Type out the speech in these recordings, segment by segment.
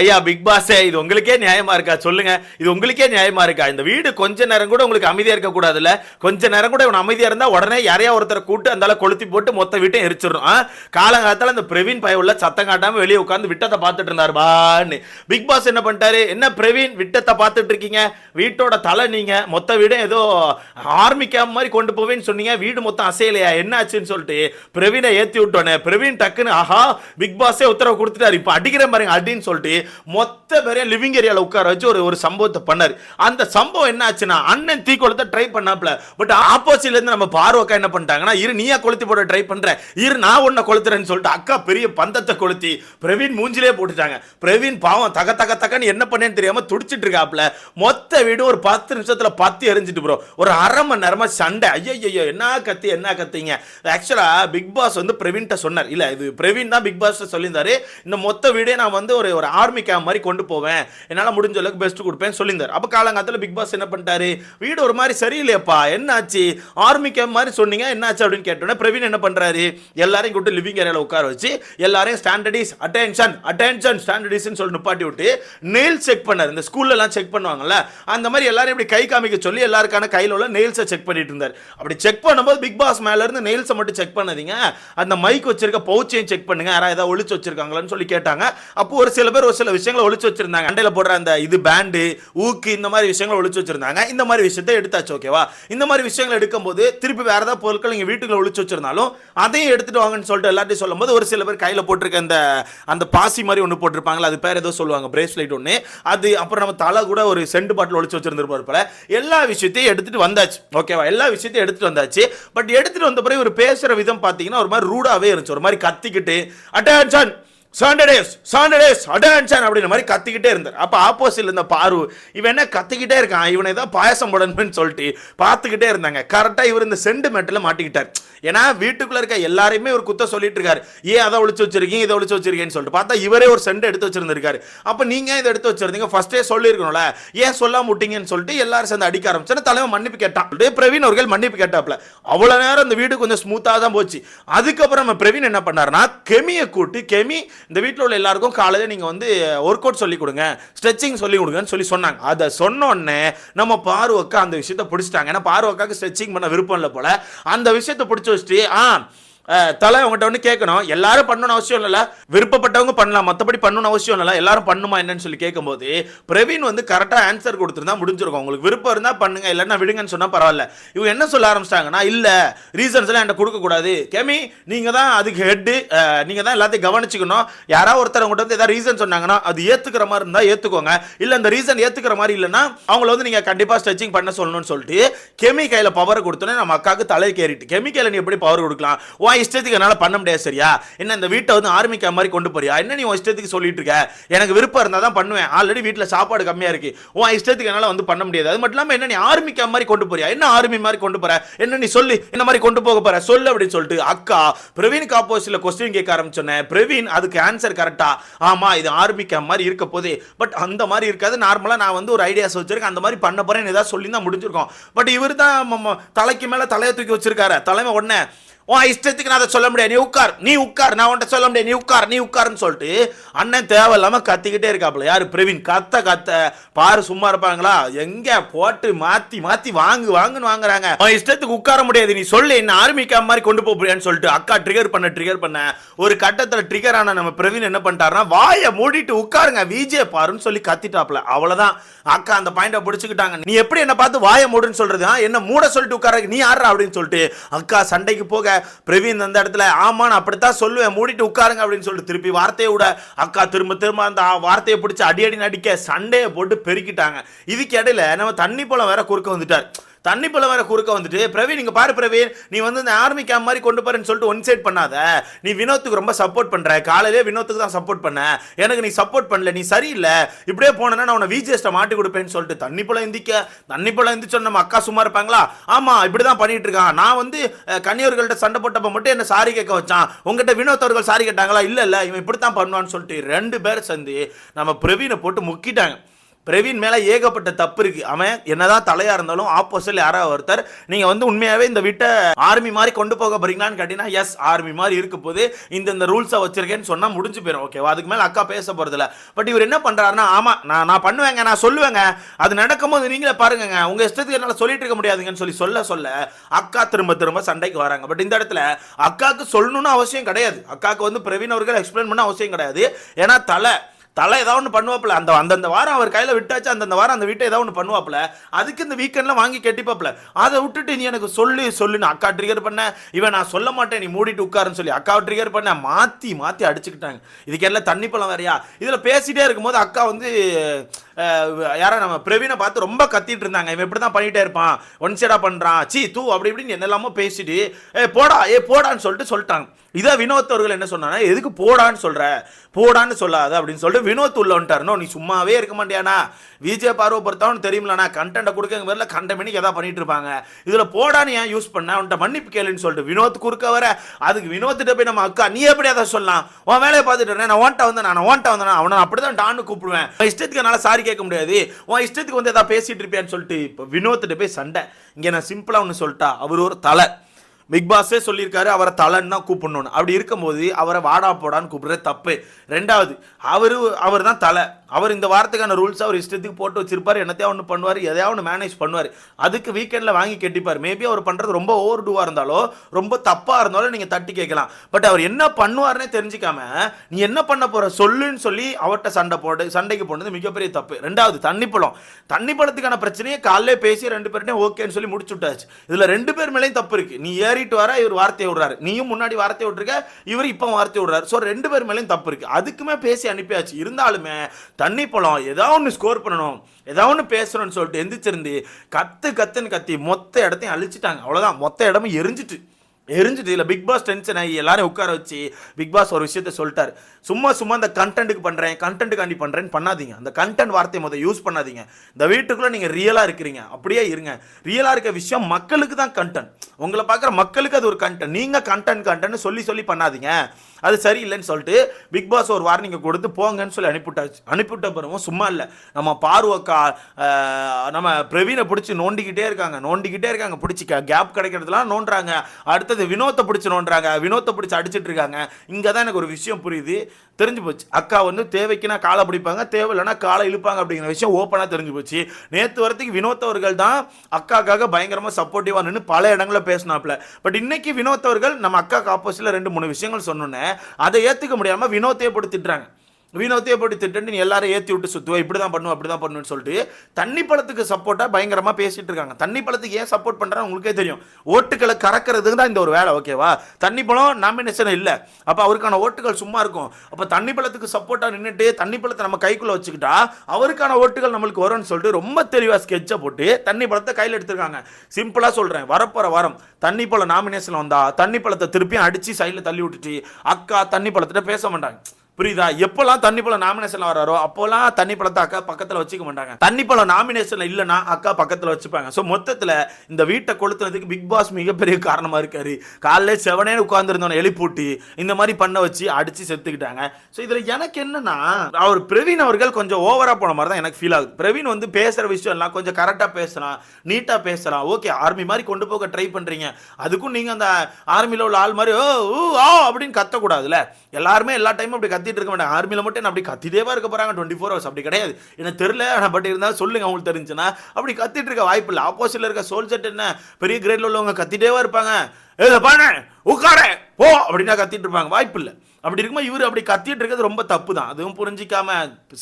ஐயா பிக் பாஸே இது உங்களுக்கே நியாயமா இருக்கா? சொல்லுங்க. இது உங்களுக்கே நியாயமா இருக்கா? இந்த வீடு கொஞ்ச நேரம் கூட உங்களுக்கு அமைதியா இருக்க கூடாதுல்ல கொஞ்ச நேரம் கூட இவன் அமைதியா இருந்தா உடனே யாரையா ஒருத்தரை கூட்டு அந்தால கொளுத்தி போட்டு மொத்த வீட்டையும் எரிச்சிடும் காலங்காலத்தில் காலங்காலத்தால இந்த பிரவீன் பயவுள்ள உள்ள சத்தம் காட்டாம வெளியே உட்காந்து விட்டத்தை பார்த்துட்டு இருந்தார் பான்னு. பிக் பாஸ் என்ன பண்ணிட்டாரு? என்ன பிரவீன் விட்டத்தை பார்த்துட்டு இருக்கீங்க? வீட்டோட தலை நீங்க. மொத்த வீடும் ஏதோ ஆர்மி கேம்ப் மாதிரி கொண்டு போவேன்னு சொன்னீங்க. வீடு மொத்தம் அசையலையா? என்ன ஆச்சுன்னு சொல்லிட்டு பிரவீனை ஏத்தி விட்டோன்னே பிரவீன் டக்குன்னு ஆஹா பிக் பாஸே உத்தரவு கொடுத்துட்டாரு. இப்ப அடிக்கிற பாருங்க அடின்னு சொல்லிட்டு மொத்த பேரையும் லிவிங் ஏரியாவில் உட்கார வச்சு ஒரு ஒரு சம்பவத்தை பண்ணார். அந்த சம்பவம் என்ன ஆச்சுன்னா அண்ணன் தீ கொளுத்த ட்ரை பண்ணாப்ல பட் ஆப்போசிட்லேருந்து நம்ம பார்வக்கா என்ன பண்ணிட்டாங்கன்னா இரு நீயா கொளுத்தி போட ட்ரை பண்ற. இரு நான் உன்னை கொளுத்துறேன்னு சொல்லிட்டு அக்கா பெரிய பந்தத்தை கொளுத்தி பிரவீன் மூஞ்சிலே போட்டுட்டாங்க. பிரவீன் பாவம் தக தக தகன்னு என்ன பண்ணேன்னு தெரியாமல் துடிச்சிட்டு இருக்காப்ல மொத்த வீடு ஒரு பத்து நிமிஷத்தில் பத்து எரிஞ்சிட்டு ப்ரோ ஒரு அரை மணி நேரமா சண்டை. ஐயோ என்ன கத்தி என்ன கத்திங்க. ஆக்சுவலாக பிக் பாஸ் வந்து பிரவீன்கிட்ட சொன்னார். இல்லை இது பிரவீன் தான் பிக் பாஸ் சொல்லியிருந்தாரு. இந்த மொத்த வீடே நான் வந்து ஒரு ஒரு ஆர்மி கேம்ப் மாதிரி கொண்டு போவேன். என்னால் முடிஞ்ச அளவுக்கு பெஸ்ட் கொடுப்பேன் சொல்லியிருந்தார். அப்போ காலங்காலத்தில் பிக் பாஸ் என்ன பண்ணிட்டாரு? வீடு ஒரு மாதிரி சரியில்லையப்பா. என்னாச்சு? ஆர்மி கேம் மாதிரி சொன்னீங்க என்னாச்சு அப்படின்னு கேட்டோன்னே பிரவீன் என்ன பண்ணுறாரு எல்லாரையும் கூட்டு லிவிங் ஏரியாவில் உட்கார வச்சு எல்லாரையும் ஸ்டாண்டர்டிஸ் அட்டென்ஷன் அட்டென்ஷன் ஸ்டாண்டர்டிஸ்னு சொல்லி நிப்பாட்டி விட்டு நெயில் செக் பண்ணார். இந்த ஸ்கூல்லலாம் செக் பண்ணுவாங்கல்ல அந்த மாதிரி எல்லாரும் இப்படி கை காமிக்க சொல்லி எல்லாருக்கான கையில் உள்ள நெயில்ஸை செக் பண்ணிட்டு இருந்தார். அப்படி செக் பண்ணும்போது பிக் பாஸ் மேலேருந்து நெயில்ஸை மட்டும் செக் பண்ணாதீங்க. அந்த மைக் வச்சிருக்க பவுச்சையும் செக் பண்ணுங்க. யாராவது ஏதாவது ஒழிச்சு வச்சிருக்காங்களான்னு சொல்லி கேட்டாங்க. அப்போ ஒரு சில பேர் ஒரு சில விஷயங்களை ஒழிச்சு வச்சிருந்தாங்க. அண்டையில் போடுற அந்த இது பேண்டு ஊக்கு இந்த மாதிரி விஷயங்களை ஒழிச்சு வச்சிருந்தாங்க. இந்த மாதிரி விஷயத்தை எடுத்தாச்சு ஓகேவா இந்த மாதிரி விஷயங்களை எடுக்கும்போது திருப்பி வேற ஏதாவது பொருட்கள் நீங்கள் வீட்டுக்குள்ள ஒழிச்சு வச்சிருந்தாலும் அதையும் எடுத்துட்டு வாங்கன்னு சொல்லிட்டு எல்லாத்தையும் சொல்லும்போது ஒரு சில பேர் கையில் போட்டிருக்க அந்த அந்த பாசி மாதிரி ஒன்று போட்டிருப்பாங்களா அது பேர் ஏதோ சொல்லுவாங்க பிரேஸ்லைட் ஒன்று அது அப்புறம் நம்ம தலை கூட ஒரு சென்ட் பாட்டில் ஒழிச்சு வச்சிருந்திருப்பார் போல. எல்லா விஷயத்தையும் எடுத்துட்டு வந்தாச்சு ஓகேவா எல்லா விஷயத்தையும் எடுத்துட்டு வந்தாச்சு. பட் எடுத்துட்டு வந்த பிறகு ஒரு பேசுற விதம் பார்த்தீங்கன்னா ஒரு மாதிரி ரூடாவே இருந்துச்சு. ஒரு மாதிரி கத்திக்கிட்டு அட்டன்ஷன் சாண்டடேஸ் சாண்டடேஸ் அடான்சான் அப்படின்ற மாதிரி கத்திக்கிட்டே இருந்தார். அப்போ ஆப்போசிட்ல இருந்த பாரு இவன் என்ன கத்திக்கிட்டே இருக்கான்? இவனை ஏதாவது பாயசம் போடணும்னு சொல்லிட்டு பார்த்துக்கிட்டே இருந்தாங்க. கரெக்டாக இவர் இந்த சென்டிமெண்ட்டில் மாட்டிக்கிட்டார். ஏன்னா வீட்டுக்குள்ளே இருக்க எல்லாரையுமே ஒரு குத்த சொல்லிட்டு இருக்காரு. ஏன் அதை ஒழிச்சு வச்சிருக்கீங்க இதை ஒழிச்சு வச்சிருக்கீங்கன்னு சொல்லிட்டு. பார்த்தா இவரே ஒரு சென்ட் எடுத்து வச்சிருந்திருக்காரு. அப்போ நீங்க இதை எடுத்து வச்சிருந்தீங்க? ஃபர்ஸ்டே சொல்லியிருக்கணும்ல. ஏன் சொல்லாம விட்டீங்கன்னு சொல்லிட்டு எல்லாரும் சேர்ந்து அடிக்க ஆரம்பிச்சு தலைவன் மன்னிப்பு கேட்டான். அப்படியே பிரவீன் அவர்கள் மன்னிப்பு கேட்டாப்ல அவ்வளோ நேரம் இந்த வீடு கொஞ்சம் ஸ்மூத்தாக தான் போச்சு. அதுக்கப்புறம் நம்ம பிரவீன் என்ன பண்ணாருன்னா கெமியை கூட்டி கெமி இந்த வீட்டில் உள்ள எல்லாருக்கும் காலையில் நீங்கள் வந்து ஒர்க் அவுட் சொல்லி கொடுங்க. ஸ்ட்ரெச்சிங் சொல்லி கொடுங்கன்னு சொல்லி சொன்னாங்க. அதை சொன்னோடனே நம்ம பார்வக்கா அந்த விஷயத்தை பிடிச்சிட்டாங்க. ஏன்னா பார்வக்காக்கு ஸ்ட்ரெச்சிங் பண்ண விருப்பம் இல்லை போல. அந்த விஷயத்தை பிடிச்சி to stay on. தலை உங்கள்கிட்ட வந்து கேட்கணும் எல்லாரும் பண்ணணும்னு அவசியம் இல்லைல்ல. விருப்பப்பட்டவங்க பண்ணலாம். மற்றபடி பண்ணணும்னு அவசியம் இல்லை எல்லாரும் பண்ணுமா என்னன்னு சொல்லி கேட்கும்போது பிரவீன் வந்து கரெக்டாக ஆன்சர் கொடுத்துருந்தா முடிஞ்சிருக்கும். உங்களுக்கு விருப்பம் இருந்தால் பண்ணுங்க. இல்லைன்னா விடுங்கன்னு சொன்னால் பரவாயில்ல. இவங்க என்ன சொல்ல ஆரம்பிச்சிட்டாங்கன்னா இல்லை ரீசன்ஸ்லாம் என்கிட்ட கொடுக்கக்கூடாது கெமி நீங்கள் தான் அதுக்கு ஹெட்டு நீங்கள் தான் எல்லாத்தையும் கவனிச்சுக்கணும். யாராவது ஒருத்தர் உங்கள்கிட்ட வந்து ஏதாவது ரீசன் சொன்னாங்கன்னா அது ஏற்றுக்கிற மாதிரி இருந்தால் ஏற்றுக்கோங்க இல்லை அந்த ரீசன் ஏற்றுக்கிற மாதிரி இல்லைன்னா அவங்கள வந்து நீங்கள் கண்டிப்பாக ஸ்ட்ரெச்சிங் பண்ண சொல்லணும்னு சொல்லிட்டு கெமி கையில் பவர் கொடுத்தோன்னே நம்ம அக்காவுக்கு தலை கேறிட்டு கெமி கையில் நீ எப்படி பவர் கொடுக்கலாம்? உன் இஷ்டத்துக்கு என்னால் பண்ண முடியாது சரியா? என்ன இந்த வீட்டை வந்து ஆர்மிக்கா மாதிரி கொண்டு போறியா? என்ன நீ உன் இஷ்டத்துக்கு சொல்லிட்டு இருக்க? எனக்கு விருப்பம் இருந்தால் தான் பண்ணுவேன். ஆல்ரெடி வீட்டில் சாப்பாடு கம்மியாக இருக்கு. உன் இஷ்டத்துக்கு என்னால் வந்து பண்ண முடியாது. அது மட்டும் இல்லாமல் என்ன நீ ஆர்மி மாதிரி கொண்டு போறியா? என்ன ஆர்மி மாதிரி கொண்டு போற? என்ன நீ சொல்லி என்ன மாதிரி கொண்டு போக போற? சொல்லு அப்படின்னு சொல்லிட்டு அக்கா பிரவீனுக்கு ஆப்போசிட்ல கொஸ்டின் கேட்க ஆரம்பிச்சோன்னே பிரவீன் அதுக்கு ஆன்சர் கரெக்டா ஆமா இது ஆர்மி கேம்ப் மாதிரி இருக்க போதே. பட் அந்த மாதிரி இருக்காது. நார்மலாக நான் வந்து ஒரு ஐடியாஸ் வச்சிருக்கேன். அந்த மாதிரி பண்ண போறேன்னு ஏதாவது சொல்லி தான் முடிஞ்சிருக்கோம் பட் இவர் தான் தலைக்கு மேலே தலையை தூக்கி வச்சிருக்காரு. தலைமை உடனே உன் இஷ்டத்துக்கு நான் அதை சொல்ல முடியாது. நீ உட்கார் நீ உட்கார் நான் உன்ட்ட சொல்ல முடியாது. நீ உட்கார் நீ உட்காருன்னு சொல்லிட்டு அண்ணன் தேவையில்லாமல் கத்திக்கிட்டே இருக்காப்புல. யார்? பிரவீன். கத்த கத்த. பாரு சும்மா இருப்பாங்களா எங்கே போட்டு மாற்றி மாற்றி வாங்கு வாங்குன்னு வாங்குறாங்க. உன் இஷ்டத்துக்கு உட்கார முடியாது. நீ சொல்லு என்ன ஆர்மி மாதிரி கொண்டு போக முடியான்னு சொல்லிட்டு அக்கா ட்ரிகர் பண்ண ட்ரிகர் பண்ண. ஒரு கட்டத்தில் ட்ரிகர் ஆன நம்ம பிரவீன் என்ன பண்ணிட்டாருன்னா வாயை மூடிட்டு உட்காருங்க. விஜே பாருன்னு சொல்லி கத்திட்டாப்ல அவ்வளோதான் அக்கா அந்த பாயிண்டை பிடிச்சிக்கிட்டாங்க. நீ எப்படி என்ன பார்த்து வாயை மூடுன்னு சொல்றது? ஆ? என்ன மூட சொல்லிட்டு உட்கார நீ ஆடுற அப்படின்னு சொல்லிட்டு அக்கா சண்டைக்கு போக பிரவீன் அந்த இடத்துல ஆமா நான் அப்படித்தான் சொல்லுவேன். மூடிட்டு உட்காருங்க அப்படின்னு சொல்லிட்டு திருப்பி வார்த்தையை விட அக்கா திரும்ப திரும்ப அந்த வார்த்தையை பிடிச்சி அடி அடி நடிக்க சண்டையை போட்டு பெருக்கிட்டாங்க. இதுக்கு இடையில நம்ம தண்ணி பழம் வேற குறுக்க வந்துட்டார். தண்ணி பழம் வேற குறுக்க வந்துட்டு பிரவீன் நீங்கள் பாரு பிரவீன் நீ வந்து இந்த ஆர்மி கேம்ப் மாதிரி கொண்டு போறேன்னு சொல்லிட்டு ஒன் சைட் பண்ணாத. நீ வினோத்துக்கு ரொம்ப சப்போர்ட் பண்ற. காலையிலே வினோத்துக்கு தான் சப்போர்ட் பண்ண. எனக்கு நீ சப்போர்ட் பண்ணல நீ சரியில்லை. இப்படியே போனேன்னா நான் உன்னை விஜேஸ்ட மாட்டி கொடுப்பேன்னு சொல்லிட்டு தண்ணி பழம் எந்திக்க. தண்ணி பழம் எந்திரிச்சோம் நம்ம அக்கா சும்மா இருப்பாங்களா? ஆமா இப்படிதான் பண்ணிட்டு இருக்கான். நான் வந்து கன்னியவர்கள்ட்ட சண்டை போட்டப்ப மட்டும் என்ன சாரி கேட்க வச்சான். உங்ககிட்ட வினோத் அவர்கள் சாரி கேட்டாங்களா? இல்ல இல்ல இவன் இப்படித்தான் பண்ணுவான்னு சொல்லிட்டு ரெண்டு பேர் சேர்ந்து நம்ம பிரவீனை போட்டு முக்கிட்டாங்க. பிரவீன் மேலே ஏகப்பட்ட தப்பு இருக்கு. அவன் என்னதான் தலையா இருந்தாலும் ஆப்போசிட்ல யாராவது ஒருத்தர் நீங்க வந்து உண்மையாவே இந்த வீட்டை ஆர்மி மாதிரி கொண்டு போக போறீங்களான்னு கேட்டீங்கன்னா எஸ் ஆர்மி மாதிரி இருக்கும் போது இந்த இந்த ரூல்ஸை வச்சிருக்கேன்னு சொன்னா முடிஞ்சு போயிடும் ஓகேவா அதுக்கு மேல அக்கா பேச போகிறதில்ல பட் இவர் என்ன பண்றாருன்னா ஆமா நான் நான் பண்ணுவேங்க நான் சொல்லுவேங்க. அது நடக்கும்போது நீங்களே பாருங்க உங்க இஷ்டத்துக்கு என்னால சொல்லிட்டு இருக்க முடியாதுங்கன்னு சொல்லி சொல்ல சொல்ல அக்கா திரும்ப திரும்ப சண்டைக்கு வராங்க. பட் இந்த இடத்துல அக்காவுக்கு சொல்லணும்னு அவசியம் கிடையாது. அக்காவுக்கு வந்து பிரவீன் அவர்கள் எக்ஸ்பிளைன் பண்ண அவசியம் கிடையாது. ஏன்னா தலை தலை ஏதாவது ஒன்று பண்ணுவாப்புல. அந்த அந்தந்த வாரம் அவர் கையில் விட்டாச்சு அந்தந்த வாரம் அந்த வீட்டை ஏதாவது ஒன்று பண்ணுவாப்புல. அதுக்கு இந்த வீக்கெண்டில் வாங்கி கட்டிப்பாப்புல. அதை விட்டுட்டு நீ எனக்கு சொல்லு நான் அக்கா ட்ரிகர் பண்ண. இவன் நான் சொல்ல மாட்டேன் நீ மூடிட்டு உட்காருன்னு சொல்லி அக்காவை ட்ரிகர் பண்ண. மாற்றி மாற்றி அடிச்சுக்கிட்டாங்க. இதுக்கு எல்லாம் தண்ணி பழம் வேறையா? இதில் பேசிகிட்டே இருக்கும்போது அக்கா வந்து யாரோ நம்ம பிரவீனை பார்த்து ரொம்ப கத்திட்டு இருந்தாங்க. இவன் இப்படி தான் பண்ணிகிட்டே இருப்பான் ஒன் சைடாக பண்ணுறான் சீ தூ அப்படி இப்படின்னு என்னெல்லாமோ பேசிட்டு ஏ போடா ஏ போடான்னு சொல்லிட்டு சொல்லிட்டாங்க. இதான் வினோத் அவர்கள் என்ன சொன்னாங்க எதுக்கு போடான்னு சொல்ற? போடான்னு சொல்லாத அப்படின்னு சொல்லிட்டு வினோத் உள்ள வந்துட்டாருனோ நீ சும்மாவே இருக்க மாட்டியானா விஜய் பார்வை பொறுத்தவனு தெரியுமிலண்ணா கண்டென்ட்டை கொடுக்க பேர்ல கண்ட மணிக்கு எதாவது பண்ணிட்டு இருப்பாங்க. இதுல போடான்னு ஏன் யூஸ் பண்ண? அவன்கிட்ட மன்னிப்பு கேளுன்னு சொல்லிட்டு வினோத் குறுக்க வர. அதுக்கு வினோத்திட்ட போய் நம்ம அக்கா நீ எப்படி அதை சொல்லலாம்? உன் வேலையை பார்த்துட்டு நான் ஓன்ட்ட வந்தேன் நான் ஓன்ட்ட வந்தேன். அவனை அப்படிதான் டான்னு கூப்பிடுவேன். இஷ்டத்துக்கு என்னால் சாரி கேட்க முடியாது. உன் இஷ்டத்துக்கு வந்து ஏதாவது பேசிட்டு இருப்பியான்னு சொல்லிட்டு இப்போ வினோத்திட்ட போய் சண்டை. இங்கே நான் சிம்பிளாக ஒன்று சொல்லிட்டா. அவர் ஒரு தலை. பிக் பாஸே சொல்லியிருக்காரு அவரை தலைன்னு தான் கூப்பிடணும்னு. அப்படி இருக்கும்போது அவரை வாடா போடான்னு கூப்பிடுறது தப்பு. ரெண்டாவது அவர் அவர் தான் தலை. அவர் இந்த வாரத்துக்கான ரூல்ஸ் அவர் இஷ்டத்துக்கு போட்டு வச்சிருப்பார் என்னத்தையா ஒன்று பண்ணுவார் எதையா ஒன்று மேனேஜ் பண்ணுவார். அதுக்கு வீக்கெண்டில் வாங்கி கட்டிப்பார். மேபி அவர் பண்ணுறது ரொம்ப ஓவர் டூவாக இருந்தாலோ ரொம்ப தப்பாக இருந்தாலும் நீங்கள் தட்டி கேட்கலாம். பட் அவர் என்ன பண்ணுவார்னே தெரிஞ்சுக்காம நீ என்ன பண்ண போகிற சொல்லுன்னு சொல்லி அவர்கிட்ட சண்டை போடு சண்டைக்கு போனது மிகப்பெரிய தப்பு. ரெண்டாவது தண்ணி பழம் தண்ணி பழத்துக்கான பிரச்சனையை காலையிலே பேசி ரெண்டு பேர்ட்டையும் ஓகேன்னு சொல்லி முடிச்சு விட்டாச்சு இதில் ரெண்டு பேர் மேலேயும் தப்பு இருக்குது நீ ஏறிட்டு வர இவர் வார்த்தையை விடுறாரு. நீயும் முன்னாடி வார்த்தையை விட்டுருக்க இவர் இப்போ வார்த்தையை விடுறாரு. ஸோ ரெண்டு பேர் மேலேயும் தப்பு இருக்கு. அதுக்குமே பேசி அனுப்பியாச்சு. இருந்தாலுமே தண்ணி பழம் ஏதாவது ஒன்று ஸ்கோர் பண்ணணும் ஏதாவது ஒன்று பேசணும்னு சொல்லிட்டு எந்திரிச்சிருந்து கத்து கத்துன்னு கத்தி மொத்த இடத்தையும் அழிச்சிட்டாங்க. அவ்வளோதான் மொத்த இடமும் எரிஞ்சிட்டு. எரிஞ்சிட்டு இல்லை பிக் பாஸ் டென்ஷன் ஆகி எல்லாரும் உட்கார வச்சு பிக் பாஸ் ஒரு விஷயத்த சொல்லிட்டார். சும்மா சும்மா இந்த கண்டென்ட்டுக்கு பண்ணுறேன் கண்டென்ட்டுக்காண்டி பண்ணுறேன்னு பண்ணாதீங்க. அந்த கண்டென்ட் வார்த்தையை முதல் யூஸ் பண்ணாதீங்க. இந்த வீட்டுக்குள்ளே நீங்கள் ரியலாக இருக்கிறீங்க. அப்படியே இருங்க. ரியலாக இருக்க விஷயம் மக்களுக்கு தான் கண்டென்ட் உங்களை பார்க்குற மக்களுக்கு அது ஒரு கண்டென்ட் நீங்கள் கண்டென்ட் கண்டென்ட் சொல்லி சொல்லி பண்ணாதீங்க. அது சரியில்லைன்னு சொல்லிட்டு பிக் பாஸ் ஒரு வார்னிங்கை கொடுத்து போங்கன்னு சொல்லி அனுப்பிவிட்டாச்சு. அனுப்பிவிட்ட பிறகும் சும்மா இல்லை. நம்ம பார்வக்கா நம்ம பிரவீனை பிடிச்சி நோண்டிக்கிட்டே இருக்காங்க. நோண்டிக்கிட்டே இருக்காங்க. பிடிச்சி கேப் கிடைக்கிறதுலாம் நோண்டுறாங்க. அடுத்தது வினோத்தை பிடிச்சி நோண்டுறாங்க. வினோத்தை பிடிச்சி அடிச்சிட்டு இருக்காங்க. இங்கே தான் எனக்கு ஒரு விஷயம் புரியுது. தெரிஞ்சு போச்சு. அக்கா வந்து தேவைக்குன்னா காலை பிடிப்பாங்க. தேவையில்லைனா காலை இழுப்பாங்க அப்படிங்கிற விஷயம் ஓப்பனாக தெரிஞ்சு போச்சு. நேற்று வரத்துக்கு வினோத் அவர்கள் தான் அக்காக்காக பயங்கரமாக சப்போர்ட்டிவாக நின்று பல இடங்களில் பேசினாப்புல பட் இன்னைக்கு வினோத் அவர்கள் நம்ம அக்காக்கு ஆப்போசிட்டில் ரெண்டு மூணு விஷயங்கள் சொன்னோன்னே அதை ஏற்றுக்க முடியாமல் வினோத்தையே படுத்திட்டுறாங்க திட்டுறாங்க போட்டு திட்டு நீ எல்லாரும் ஏற்றி விட்டு சுற்றுவேன் இப்படி தான் பண்ணுவோம் அப்படி தான் பண்ணுவேன்னு சொல்லிட்டு தண்ணி பழத்துக்கு சப்போர்ட்டாக பயங்கரமாக பேசிகிட்டு இருக்காங்க. தண்ணி பழத்துக்கு ஏன் சப்போர்ட் பண்ணுறாங்க உங்களுக்கே தெரியும். ஓட்டுகளை கறக்கிறதுக்கு தான் இந்த ஒரு வேலை ஓகேவா தண்ணி பழம் நாமினேஷன் இல்லை. அப்போ அவருக்கான ஓட்டுகள் சும்மா இருக்கும். அப்போ தண்ணி பழத்துக்கு சப்போர்ட்டாக நின்றுட்டு தண்ணி பழத்தை நம்ம கைக்குள்ளே வச்சுக்கிட்டா அவருக்கான ஓட்டுகள் நம்மளுக்கு வரும்னு சொல்லிட்டு ரொம்ப தெளிவாக ஸ்கெட்சை போட்டு தண்ணி பழத்தை கையில் எடுத்துருக்காங்க. சிம்பிளாக சொல்கிறேன் வரப்போகிற வாரம் தண்ணி பழம் நாமினேஷன் வந்தால் தண்ணி பழத்தை திருப்பியும் அடித்து சைடில் தள்ளி விட்டுட்டு அக்கா தண்ணி பழத்திட்ட பேச மாட்டாங்க. புரியுதா? எப்போல்லாம் தண்ணி பழம் நாமினேஷன்ல வராரோ அப்போல்லாம் தண்ணி பழத்தை அக்கா பக்கத்தில் வச்சுக்க மாட்டாங்க. தண்ணி பழம் நாமினேஷன்ல இல்லைன்னா அக்கா பக்கத்தில் வச்சுப்பாங்க. ஸோ மொத்தத்தில் இந்த வீட்டை கொளுத்துனதுக்கு பிக் பாஸ் மிகப்பெரிய காரணமாக இருக்காரு. காலைல செவனே உட்கார்ந்துருந்தவனை எழுப்பூட்டி இந்த மாதிரி பண்ண வச்சு அடிச்சு செத்துக்கிட்டாங்க. ஸோ இதில் எனக்கு என்னன்னா அவர் பிரவீன் அவர்கள் கொஞ்சம் ஓவராக போன மாதிரி தான் எனக்கு ஃபீல் ஆகுது. பிரவீன் வந்து பேசுகிற விஷயம் எல்லாம் கொஞ்சம் கரெக்டாக பேசலாம் நீட்டாக பேசலாம். ஓகே ஆர்மி மாதிரி கொண்டு போக ட்ரை பண்ணுறீங்க அதுக்கும் நீங்கள் அந்த ஆர்மியில் உள்ள ஆள் மாதிரி ஓ ஓ அப்படின்னு கத்தக்கூடாதுல்ல. எல்லாருமே எல்லா டைமும் அப்படி கத்திட்டு இருக்க மாட்டாங்க ஆர்மியில் மட்டும் என்ன அப்படி கத்திட்டேவா இருக்க போறாங்க? டுவெண்ட்டி ஃபோர் ஹவர்ஸ் அப்படி கிடையாது. எனக்கு தெரியல ஆனால் பட் இருந்தாலும் சொல்லுங்க அவங்களுக்கு தெரிஞ்சுன்னா. அப்படி கத்திட்டு இருக்க வாய்ப்பு இல்லை. ஆப்போசிட்ல இருக்க சோல்ஜெட் என்ன? பெரிய கிரேட்ல உள்ளவங்க கத்திட்டேவா இருப்பாங்க. ஏ பானே உட்கார போ அப்படின்னா கத்திட்டு இருப்பாங்க. வாய்ப்பு இல்லை. அப்படி இருக்கும்போது இவர் அப்படி கத்திட்டு இருக்கிறது ரொம்ப தப்பு தான் அதுவும் புரிஞ்சிக்காம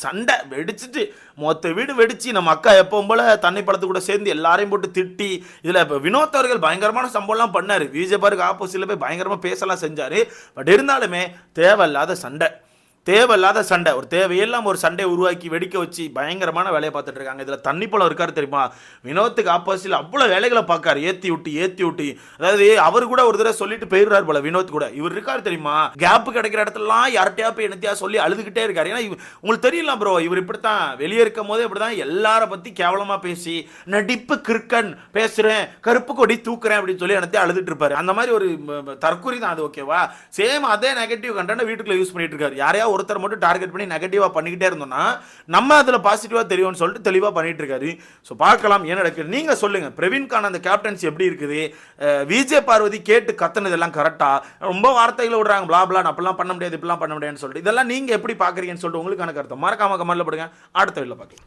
சண்டை வெடிச்சிட்டு மொத்த வீடு வெடிச்சு நம்ம அக்கா எப்பவும் போல தண்ணி படத்து கூட சேர்ந்து எல்லாரையும் போட்டு திட்டி இதில் இப்போ வினோத் அவர்கள் பயங்கரமான சம்பவம்லாம் பண்ணார். விஜயபாருக்கு ஆப்போசிட்டில் போய் பயங்கரமாக பேசலாம் செஞ்சார். பட் இருந்தாலுமே தேவையில்லாத சண்டை. தேவையில்லாத சண்டை. ஒரு தேவையெல்லாம் ஒரு சண்டையை உருவாக்கி வெடிக்க வச்சு பயங்கரமான வேலையை பார்த்துட்டு இருக்காங்க. இதில் தண்ணி பழம் இருக்காரு தெரியுமா? வினோத்துக்கு ஆப்போசிட்டில் அவ்வளோ வேலைகளை பார்க்காரு. ஏற்றி விட்டு ஏற்றி விட்டு. அதாவது அவர் கூட ஒரு தடவை சொல்லிட்டு போயிடுறாரு போல வினோத் கூட. இவர் இருக்காரு தெரியுமா? கேப் கிடைக்கிற இடத்துலலாம் யார்கிட்டயா போய் என்னத்தையா சொல்லி அழுதுகிட்டே இருக்காரு. ஏன்னா உங்களுக்கு தெரியல ப்ரோ இவர் இப்படித்தான் வெளியே இருக்கும் போதே இப்படிதான் எல்லாரை பற்றி கேவலமாக பேசி நடிப்பு கிறுக்கன் பேசுகிறேன் கருப்பு கொடி தூக்குறேன் அப்படின்னு சொல்லி என்னத்தையும் அழுதுட்டு இருப்பாரு. அந்த மாதிரி ஒரு தற்கொலை தற்குறி தான் அது ஓகேவா சேம் அதே நெகட்டிவ் கண்டென்ட் வீட்டுக்குள்ள யூஸ் பண்ணிட்டு இருக்காரு. யாரையா ஒருத்தர் மட்டும் டார்கெட் பண்ணி நெகட்டிவாக பண்ணிக்கிட்டே இருந்தோம்னா நம்ம அதில் பாசிட்டிவாக தெரியும்னு சொல்லிட்டு தெளிவாக பண்ணிட்டு இருக்காரு. ஸோ பார்க்கலாம் என்ன நடக்குது? நீங்கள் சொல்லுங்கள் பிரவீன்கான அந்த கேப்டன்சி எப்படி இருக்குது? விஜய் பார்வதி கேட்டு கத்துனதெல்லாம் கரெக்டாக ரொம்ப வார்த்தைகள் விடுறாங்க பிளா blah அப்படிலாம் பண்ண முடியாது இப்படிலாம் பண்ண முடியாதுன்னு சொல்லிட்டு. இதெல்லாம் நீங்கள் எப்படி பார்க்குறீங்கன்னு சொல்லிட்டு உங்களுக்கான கருத்தை மறக்காம கமெண்ட்ல போடுங்க. அடுத்த வீட்டில் பார்க்கலாம்.